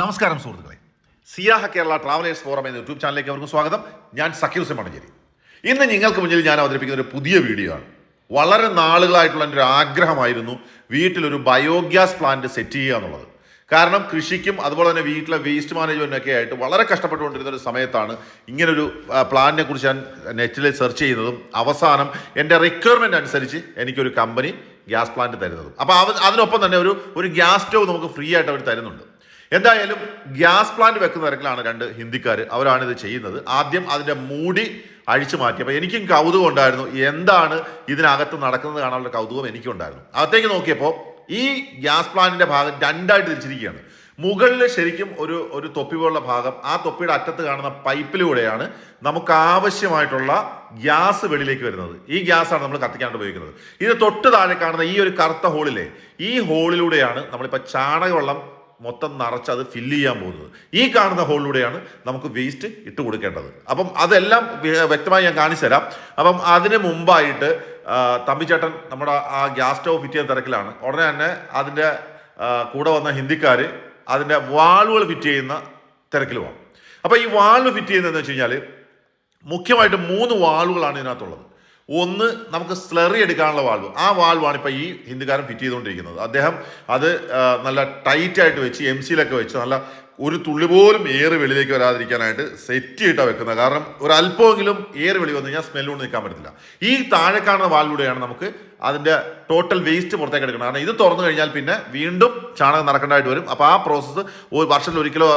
നമസ്കാരം സുഹൃത്തുക്കളെ. സിയാഹ Kerala travellers forum എന്ന യൂട്യൂബ് ചാനലിലേക്ക് അവർക്ക് സ്വാഗതം. ഞാൻ സക്കീർ മണഞ്ചേരി ഇന്ന് നിങ്ങൾക്ക് മുന്നിൽ ഞാൻ അവതരിപ്പിക്കുന്ന ഒരു പുതിയ വീഡിയോ ആണ്. വളരെ നാളുകളായിട്ടുള്ള എന്റെ ഒരു ആഗ്രഹമായിരുന്നു വീട്ടിലൊരു ബയോഗ്യാസ് പ്ലാന്റ് സെറ്റ് ചെയ്യുക എന്നുള്ളത്. കാരണം കൃഷിക്കും അതുപോലെ തന്നെ വീട്ടിലെ വേസ്റ്റ് മാനേജ്മെന്റൊക്കെ ആയിട്ട് വളരെ കഷ്ടപ്പെട്ടുകൊണ്ടിരുന്ന ഒരു സമയത്താണ് ഇങ്ങനൊരു പ്ലാനിനെ കുറിച്ച് ഞാൻ നെറ്റിൽ സെർച്ച് ചെയ്യുന്നതും അവസാനം എന്റെ റിക്വയർമെന്റ് അനുസരിച്ച് എനിക്കൊരു കമ്പനി ഗ്യാസ് പ്ലാന്റ് തരുന്നതും. അപ്പോൾ അതിനൊപ്പം തന്നെ ഒരു ഒരു ഗ്യാസ് സ്റ്റവ് നമുക്ക് ഫ്രീ ആയിട്ട് അവർ തരുന്നുണ്ട്. എന്തായാലും ഗ്യാസ് പ്ലാന്റ് വെക്കുന്ന രണ്ട് ഹിന്ദിക്കാർ അവരാണ് ഇത് ചെയ്യുന്നത്. ആദ്യം അതിന്റെ മൂടി അഴിച്ചു മാറ്റി. അപ്പോൾ എനിക്കും കൗതുകം ഉണ്ടായിരുന്നു. എന്താണ് ഇതിനകത്ത് നടക്കുന്നത് കാണാനുള്ള കൗതുകം എനിക്കും ഉണ്ടായിരുന്നു അകത്തേക്ക് നോക്കിയപ്പോൾ ഈ ഗ്യാസ് പ്ലാന്റിന്റെ ഭാഗം രണ്ടായിട്ട് തിരിച്ചിരിക്കുകയാണ്. മുകളിൽ ശരിക്കും ഒരു ഒരു തൊപ്പി പോലുള്ള ഭാഗം. ആ തൊപ്പിയുടെ അറ്റത്ത് കാണുന്ന പൈപ്പിലൂടെയാണ് നമുക്ക് ആവശ്യമായിട്ടുള്ള ഗ്യാസ് വെളിയിലേക്ക് വരുന്നത്. ഈ ഗ്യാസാണ് നമ്മൾ കത്തിക്കാനായിട്ട് ഉപയോഗിക്കുന്നത്. ഇത് തൊട്ട് താഴെ കാണുന്ന ഈ ഒരു കറുത്ത ഹോളിലെ ഈ ഹോളിലൂടെയാണ് നമ്മളിപ്പോൾ ചാണകവെള്ളം മൊത്തം നിറച്ച് അത് ഫില്ല് ചെയ്യാൻ പോകുന്നത്. ഈ കാണുന്ന ഹോളിലൂടെയാണ് നമുക്ക് വേസ്റ്റ് ഇട്ട് കൊടുക്കേണ്ടത്. അപ്പം അതെല്ലാം വ്യക്തമായി ഞാൻ കാണിച്ചു തരാം. അപ്പം അതിന് മുമ്പായിട്ട് തമ്പിച്ചേട്ടൻ നമ്മുടെ ആ ഗ്യാസ് സ്റ്റവ് ഫിറ്റ് ചെയ്യുന്ന തിരക്കിലാണ്. ഉടനെ തന്നെ അതിന്റെ കൂടെ വന്ന ഹിന്ദിക്കാർ അതിന്റെ വാൾവുകൾ ഫിറ്റ് ചെയ്യുന്ന തിരക്കിലുമാണ് അപ്പോൾ ഈ വാൾവ് ഫിറ്റ് ചെയ്യുന്നതെന്ന് വെച്ച് കഴിഞ്ഞാൽ മുഖ്യമായിട്ട് മൂന്ന് വാളുകളാണ് ഇതിനകത്തുള്ളത്. ഒന്ന് നമുക്ക് സ്ലറി എടുക്കാനുള്ള വാൾവ് ആ വാൾവാണ് ഇപ്പോൾ ഈ ഹിന്ദുകാരൻ ഫിറ്റ് ചെയ്തുകൊണ്ടിരിക്കുന്നത്. അദ്ദേഹം അത് നല്ല ടൈറ്റായിട്ട് വെച്ച് എം സിയിലൊക്കെ വെച്ച് നല്ല ഒരു തുള്ളി പോലും ഏറ് വെളിയിലേക്ക് വരാതിരിക്കാനായിട്ട് സെറ്റ് ചെയ്തിട്ടാണ് വെക്കുന്നത്. കാരണം ഒരു അല്പമെങ്കിലും ഏറ് വെളി വന്നു കഴിഞ്ഞാൽ സ്മെല്ല് കൊണ്ട് നിൽക്കാൻ പറ്റത്തില്ല. ഈ താഴെ കാണുന്ന വാൾവിലൂടെയാണ് നമുക്ക് അതിന്റെ ടോട്ടൽ വേസ്റ്റ് പുറത്തേക്ക് എടുക്കണം കാരണം ഇത് തുറന്നു കഴിഞ്ഞാൽ പിന്നെ വീണ്ടും ചാണകം നടക്കേണ്ടതായിട്ട് വരും. അപ്പോൾ ആ പ്രോസസ്സ് ഒരു വർഷത്തിൽ ഒരിക്കലോ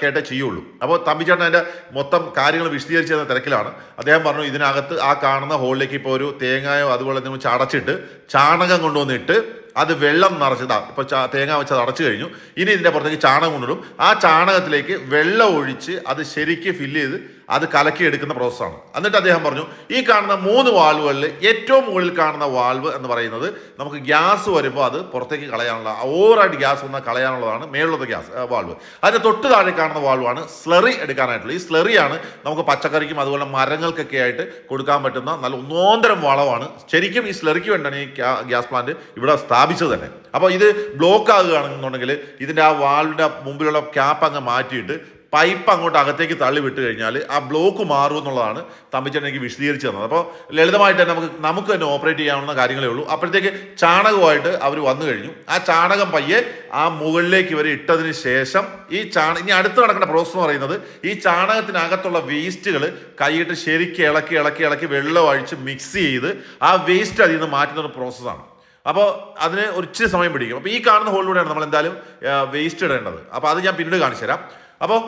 കേട്ടേ ചെയ്യുള്ളൂ. അപ്പോൾ തമ്പിച്ചേട്ടൻ അതിന്റെ മൊത്തം കാര്യങ്ങൾ വിശദീകരിച്ച് തന്ന തിരക്കിലാണ്. അദ്ദേഹം പറഞ്ഞു ഇതിനകത്ത് ആ കാണുന്ന ഹോളിലേക്ക് ഇപ്പോൾ ഒരു തേങ്ങായോ അതുപോലെ എന്തെങ്കിലും ചടച്ചിട്ട് ചാണകം കൊണ്ടുവന്നിട്ട് അത് വെള്ളം നിറച്ചതാ. ഇപ്പോൾ തേങ്ങ വെച്ച് അത് അടച്ചു കഴിഞ്ഞു. ഇനി ഇതിന്റെ പുറത്തേക്ക് ചാണകം കൊണ്ടിടും. ആ ചാണകത്തിലേക്ക് വെള്ളം ഒഴിച്ച് അത് ശരിക്ക് ഫില്ല് ചെയ്ത് അത് കലക്കി എടുക്കുന്ന പ്രോസസ്സാണ് എന്നിട്ട് അദ്ദേഹം പറഞ്ഞു ഈ കാണുന്ന മൂന്ന് വാൾവുകളിൽ ഏറ്റവും മുകളിൽ കാണുന്ന വാൾവ് എന്ന് പറയുന്നത് നമുക്ക് ഗ്യാസ് വരുമ്പോൾ അത് പുറത്തേക്ക് കളയാനുള്ള ഓവറായിട്ട് ഗ്യാസ് വന്നാൽ കളയാനുള്ളതാണ് മേളുള്ളത് ഗ്യാസ് വാൽവ്. അതിന്റെ തൊട്ട് താഴെ കാണുന്ന വാൾവാണ് സ്ലറി എടുക്കാനായിട്ടുള്ളത്. ഈ സ്ലറിയാണ് നമുക്ക് പച്ചക്കറിക്കും അതുപോലെ മരങ്ങൾക്കൊക്കെ ആയിട്ട് കൊടുക്കാൻ പറ്റുന്ന നല്ല ഒന്നോന്തരം വളമാണ്. ശരിക്കും ഈ സ്ലറിക്ക് വേണ്ടിയാണ് ഈ ഗ്യാസ് പ്ലാന്റ് ഇവിടെ സ്ഥാപിച്ചത് തന്നെ. അപ്പോൾ ഇത് ബ്ലോക്ക് ആകുകയാണെന്നുണ്ടെങ്കിൽ ഇതിന്റെ ആ വാൾവിന്റെ മുമ്പിലുള്ള ക്യാപ്പ് അങ്ങ് മാറ്റിയിട്ട് പൈപ്പ് അങ്ങോട്ട് അകത്തേക്ക് തള്ളി വിട്ട് കഴിഞ്ഞാൽ ആ ബ്ലോക്ക് മാറും എന്നുള്ളതാണ് തമ്പിച്ചേട്ടൻ എനിക്ക് വിശദീകരിച്ച് തന്നത്. അപ്പോൾ ലളിതമായിട്ട് തന്നെ നമുക്ക് നമുക്ക് തന്നെ ഓപ്പറേറ്റ് ചെയ്യാവുന്ന കാര്യങ്ങളേ ഉള്ളൂ. അപ്പോഴത്തേക്ക് ചാണകമായിട്ട് അവർ വന്നു കഴിഞ്ഞു. ആ ചാണകം പയ്യെ ആ മുകളിലേക്ക് ഇവർ ഇട്ടതിന് ശേഷം ഈ ചാണ ഇനി അടുത്ത് നടക്കേണ്ട പ്രോസസ്സ് എന്ന് പറയുന്നത് ഈ ചാണകത്തിനകത്തുള്ള വേസ്റ്റുകൾ കൈയിട്ട് ശരിക്കും ഇളക്കി ഇളക്കി ഇളക്കി വെള്ളം അഴിച്ച് മിക്സ് ചെയ്ത് ആ വേസ്റ്റ് അതിൽ നിന്ന് മാറ്റുന്ന ഒരു പ്രോസസ്സാണ് അപ്പോൾ അതിന് ഒരു ഇച്ചിരി സമയം പിടിക്കും. അപ്പോൾ ഈ കാണുന്ന ഹോളിലൂടെയാണ് നമ്മൾ എന്തായാലും വേസ്റ്റ് ഇടേണ്ടത്. അപ്പോൾ അത് ഞാൻ പിന്നീട് കാണിച്ചു തരാം അപ്പോൾ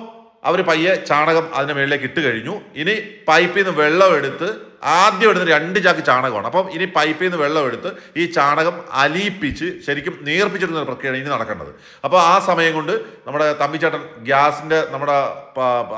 അവർ പയ്യെ ചാണകം അതിന്റെ മുകളിലേക്ക് ഇട്ട് കഴിഞ്ഞു. ഇനി പൈപ്പിൽ നിന്ന് വെള്ളം എടുത്ത് ആദ്യം എടുത്ത് രണ്ട് ചാക്ക് ചാണകമാണ്. അപ്പം ഇനി പൈപ്പിൽ നിന്ന് വെള്ളം എടുത്ത് ഈ ചാണകം അലിയിപ്പിച്ച് ശരിക്കും നീർപ്പിച്ചിടുന്ന പ്രക്രിയയാണ് ഇനി നടക്കേണ്ടത്. അപ്പോൾ ആ സമയം കൊണ്ട് നമ്മുടെ തമ്പിച്ചേട്ടൻ ഗ്യാസിന്റെ നമ്മുടെ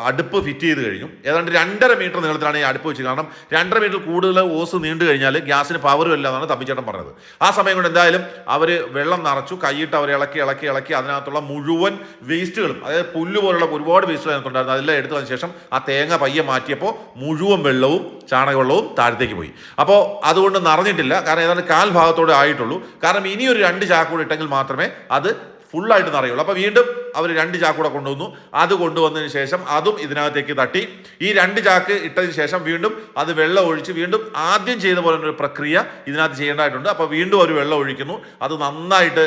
അടുപ്പ് ഫിറ്റ് ചെയ്ത് കഴിഞ്ഞു. ഏതാണ്ട് രണ്ടര മീറ്റർ നീളത്തിലാണ് ഈ അടുപ്പ് വെച്ച് കാരണം രണ്ടര മീറ്റർ കൂടുതൽ ഓസ് നീണ്ടു കഴിഞ്ഞാൽ ഗ്യാസിന് പവറും ഇല്ല എന്നാണ് തമ്പിച്ചേട്ടൻ പറഞ്ഞത്. ആ സമയം കൊണ്ട് എന്തായാലും അവർ വെള്ളം നിറച്ചു കൈയിട്ട് അവർ ഇളക്കി ഇളക്കി ഇളക്കി അതിനകത്തുള്ള മുഴുവൻ വേസ്റ്റുകളും അതായത് പുല്ല് പോലുള്ള ഒരുപാട് വേസ്റ്റുകൾ അതിനകത്തുണ്ടായിരുന്നു. അതെല്ലാം എടുത്തതിന് ശേഷം ആ തേങ്ങ പയ്യെ മാറ്റിയപ്പോൾ മുഴുവൻ വെള്ളവും ചാണകവെള്ളവും താഴത്തേക്ക് പോയി. അപ്പോൾ അതുകൊണ്ട് നിറഞ്ഞിട്ടില്ല. കാരണം ഏതാണ്ട് കാൽ ഭാഗത്തോടെ ആയിട്ടുള്ളൂ. കാരണം ഇനിയൊരു രണ്ട് ചാക്കൂടെ ഇട്ടെങ്കിൽ മാത്രമേ അത് ഫുള്ളായിട്ട് നിറയുള്ളൂ. അപ്പോൾ വീണ്ടും അവർ രണ്ട് ചാക്ക് ചാക്കൂടെ കൊണ്ടുവന്നു. അത് കൊണ്ടുവന്നതിന് ശേഷം അതും ഇതിനകത്തേക്ക് തട്ടി. ഈ രണ്ട് ചാക്ക് ഇട്ടതിന് ശേഷം വീണ്ടും അത് വെള്ളം ഒഴിച്ച് വീണ്ടും ആദ്യം ചെയ്ത പോലെ ഒരു പ്രക്രിയ ഇതിനകത്ത് ചെയ്യേണ്ടതായിട്ടുണ്ട്. അപ്പോൾ വീണ്ടും ഒരു വെള്ളം ഒഴിക്കുന്നു. അത് നന്നായിട്ട്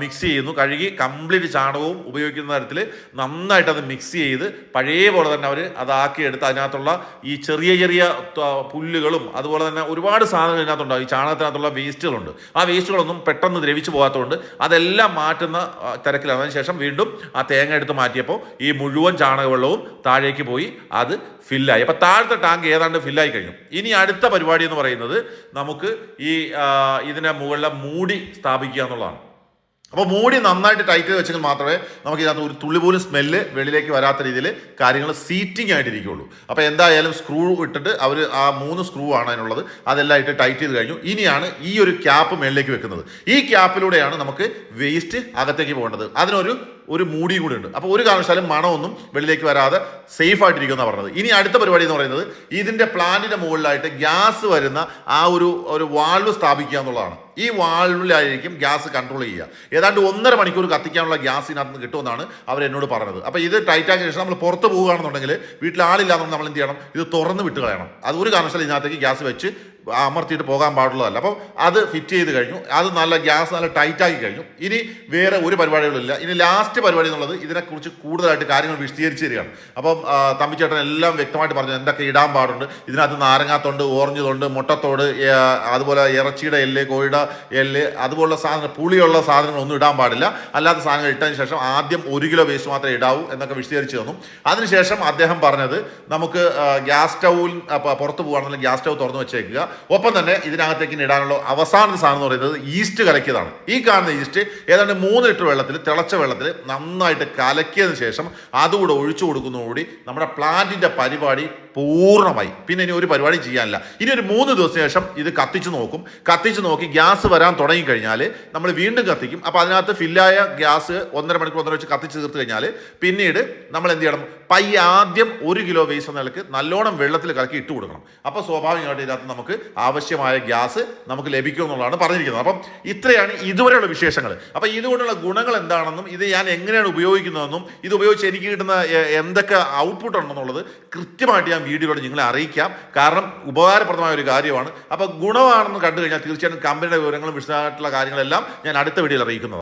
മിക്സ് ചെയ്യുന്നു. കഴുകി കംപ്ലീറ്റ് ചാണകവും ഉപയോഗിക്കുന്ന തരത്തിൽ നന്നായിട്ട് അത് മിക്സ് ചെയ്ത് പഴയ പോലെ തന്നെ അവർ അതാക്കി എടുത്ത് അതിനകത്തുള്ള ഈ ചെറിയ ചെറിയ പുല്ലുകളും അതുപോലെ തന്നെ ഒരുപാട് സാധനങ്ങൾ ഇതിനകത്തുണ്ടാവും. ഈ ചാണകത്തിനകത്തുള്ള വേസ്റ്റുകളുണ്ട്. ആ വേസ്റ്റുകളൊന്നും പെട്ടെന്ന് ദ്രവിച്ചു പോകാത്തതുകൊണ്ട് അതെല്ലാം മാറ്റുന്ന തിരക്കിലാണ്. അതിനുശേഷം വീണ്ടും ആ തേങ്ങ എടുത്ത് മാറ്റിയപ്പോൾ ഈ മുഴുവൻ ചാണകവെള്ളവും താഴേക്ക് പോയി അത് ഫില്ലായി. അപ്പോൾ താഴത്തെ ടാങ്ക് ഏതാണ്ട് ഫില്ലായി കഴിഞ്ഞു. ഇനി അടുത്ത പരിപാടി എന്ന് പറയുന്നത് നമുക്ക് ഈ ഇതിന്റെ മുകളിലെ മൂടി സ്ഥാപിക്കുക എന്നുള്ളതാണ്. അപ്പോൾ മൂടി നന്നായിട്ട് ടൈറ്റ് ചെയ്ത് വെച്ചെങ്കിൽ മാത്രമേ നമുക്ക് ഇതിനകത്ത് ഒരു തുള്ളി പോലും സ്മെല്ല് വെളിയിലേക്ക് വരാത്ത രീതിയിൽ കാര്യങ്ങൾ സീറ്റിംഗ് ആയിട്ടിരിക്കുകയുള്ളൂ. അപ്പോൾ എന്തായാലും സ്ക്രൂ ഇട്ടിട്ട് അവർ ആ മൂന്ന് സ്ക്രൂ ആണ് അതിനുള്ളത്. അതെല്ലാം ഇട്ട് ടൈറ്റ് ചെയ്ത് കഴിഞ്ഞു. ഇനിയാണ് ഈ ഒരു ക്യാപ്പ് മേളിലേക്ക് വെക്കുന്നത്. ഈ ക്യാപ്പിലൂടെയാണ് നമുക്ക് വേസ്റ്റ് അകത്തേക്ക് പോകേണ്ടത്. അതിനൊരു ഒരു മൂടിയും കൂടി ഉണ്ട്. അപ്പോൾ ഒരു കാരണവശാലും മണമൊന്നും വെളിയിലേക്ക് വരാതെ സേഫ് ആയിട്ടിരിക്കുമെന്ന് പറഞ്ഞത്. ഇനി അടുത്ത പരിപാടി എന്ന് പറയുന്നത് ഇതിന്റെ പ്ലാന്റിന്റെ മുകളിലായിട്ട് ഗ്യാസ് വരുന്ന ആ ഒരു ഒരു വാൾവ് സ്ഥാപിക്കുക എന്നുള്ളതാണ്. ഈ വാൾവിലായിരിക്കും ഗ്യാസ് കൺട്രോൾ ചെയ്യുക. ഏതാണ്ട് ഒന്നര മണിക്കൂർ കത്തിക്കാനുള്ള ഗ്യാസ് ഇതിനകത്ത് നിന്ന് കിട്ടുമെന്നാണ് അവർ എന്നോട് പറഞ്ഞത്. അപ്പോൾ ഇത് ടൈറ്റ് ആക്കിയ ശേഷം നമ്മൾ പുറത്ത് പോകുകയാണെന്നുണ്ടെങ്കിൽ വീട്ടിൽ ആളില്ലാന്നുണ്ടെങ്കിൽ നമ്മൾ എന്ത് ചെയ്യണം? ഇത് തുറന്ന് വിട്ട് കളയണം അത് ഒരു കാരണവശാലും ഇതിനകത്തേക്ക് ഗ്യാസ് വെച്ച് അമർത്തിയിട്ട് പോകാൻ പാടുള്ളതല്ല. അപ്പം അത് ഫിറ്റ് ചെയ്ത് കഴിഞ്ഞു. അത് നല്ല ഗ്യാസ് നല്ല ടൈറ്റാക്കി കഴിഞ്ഞു. ഇനി വേറെ ഒരു പരിപാടികളില്ല. ഇനി ലാസ്റ്റ് പരിപാടി എന്നുള്ളത് ഇതിനെക്കുറിച്ച് കൂടുതലായിട്ട് കാര്യങ്ങൾ വിശദീകരിച്ച് തരികയാണ്. അപ്പം തമ്പിച്ചേട്ടൻ എല്ലാം വ്യക്തമായിട്ട് പറഞ്ഞു എന്തൊക്കെ ഇടാൻ പാടുണ്ട്. ഇതിനകത്ത് നാരങ്ങാത്തൊണ്ട് ഓറഞ്ച് തൊണ്ട് മുട്ടത്തോട് അതുപോലെ ഇറച്ചിയുടെ എല്ല് കോഴിയുടെ എല്ല് അതുപോലുള്ള സാധനം പുളിയുള്ള സാധനങ്ങളൊന്നും ഇടാൻ പാടില്ല. അല്ലാത്ത സാധനങ്ങൾ ഇട്ടതിന് ശേഷം ആദ്യം ഒരു കിലോ വേസ്റ്റ് മാത്രമേ ഇടാവൂ എന്നൊക്കെ വിശദീകരിച്ച് തന്നു. അതിനുശേഷം അദ്ദേഹം പറഞ്ഞത് നമുക്ക് ഗ്യാസ് സ്റ്റൗവിൽ പുറത്ത് പോകുകയാണെങ്കിൽ ഗ്യാസ് സ്റ്റൗ തുറന്ന് വെച്ചേക്കുക. ഒപ്പം തന്നെ ഇതിനകത്തേക്ക് ഇടാനുള്ള അവസാന സാധനം എന്ന് പറയുന്നത് ഈസ്റ്റ് കലക്കിയതാണ്. ഈ കാണുന്ന ഈസ്റ്റ് ഏതാണ്ട് മൂന്ന് ലിറ്റർ വെള്ളത്തിൽ തിളച്ച വെള്ളത്തിൽ നന്നായിട്ട് കലക്കിയതിന് ശേഷം അതുകൂടെ ഒഴിച്ചു കൊടുക്കുന്നതോടുകൂടി നമ്മുടെ പ്ലാന്റിന്റെ പരിപാടി പൂർണമായി. പിന്നെ ഇനി ഒരു പരിപാടി ചെയ്യാനില്ല. ഇനി ഒരു മൂന്ന് ദിവസത്തിന് ശേഷം ഇത് കത്തിച്ച് നോക്കും. കത്തിച്ച് നോക്കി ഗ്യാസ് വരാൻ തുടങ്ങി കഴിഞ്ഞാൽ നമ്മൾ വീണ്ടും കത്തിക്കും. അപ്പോൾ അതിനകത്ത് ഫില്ലായ ഗ്യാസ് ഒന്നര മണിക്കൂർ ഒന്നര വെച്ച് കത്തിച്ച് തീർത്ത് കഴിഞ്ഞാൽ പിന്നീട് നമ്മൾ എന്ത് ചെയ്യണം? പൈ ആദ്യം ഒരു കിലോ വേസ് നിലയ്ക്ക് നല്ലോണം വെള്ളത്തിൽ കലക്കി ഇട്ട് കൊടുക്കണം. അപ്പോൾ സ്വാഭാവികമായിട്ട് ഇതിനകത്ത് നമുക്ക് ആവശ്യമായ ഗ്യാസ് നമുക്ക് ലഭിക്കും എന്നുള്ളതാണ് പറഞ്ഞിരിക്കുന്നത്. അപ്പം ഇത്രയാണ് ഇതുവരെയുള്ള വിശേഷങ്ങൾ അപ്പോൾ ഇതുകൊണ്ടുള്ള ഗുണങ്ങൾ എന്താണെന്നും ഇത് ഞാൻ എങ്ങനെയാണ് ഉപയോഗിക്കുന്നതെന്നും ഇത് ഉപയോഗിച്ച് എനിക്ക് കിട്ടുന്ന എന്തൊക്കെ ഔട്ട്പുട്ട് ഉണ്ടെന്നുള്ളത് കൃത്യമായിട്ട് ഞാൻ വീഡിയോയിലൂടെ നിങ്ങളെ അറിയിക്കാം. കാരണം ഉപകാരപ്രദമായ ഒരു കാര്യമാണ്. അപ്പോൾ ഗുണമാണെന്ന് കണ്ടു കഴിഞ്ഞാൽ തീർച്ചയായിട്ടും കമ്പനിയുടെ വിവരങ്ങളും വിശദമായിട്ടുള്ള കാര്യങ്ങളെല്ലാം ഞാൻ അടുത്ത വീഡിയോയിൽ അറിയിക്കുന്നതാണ്.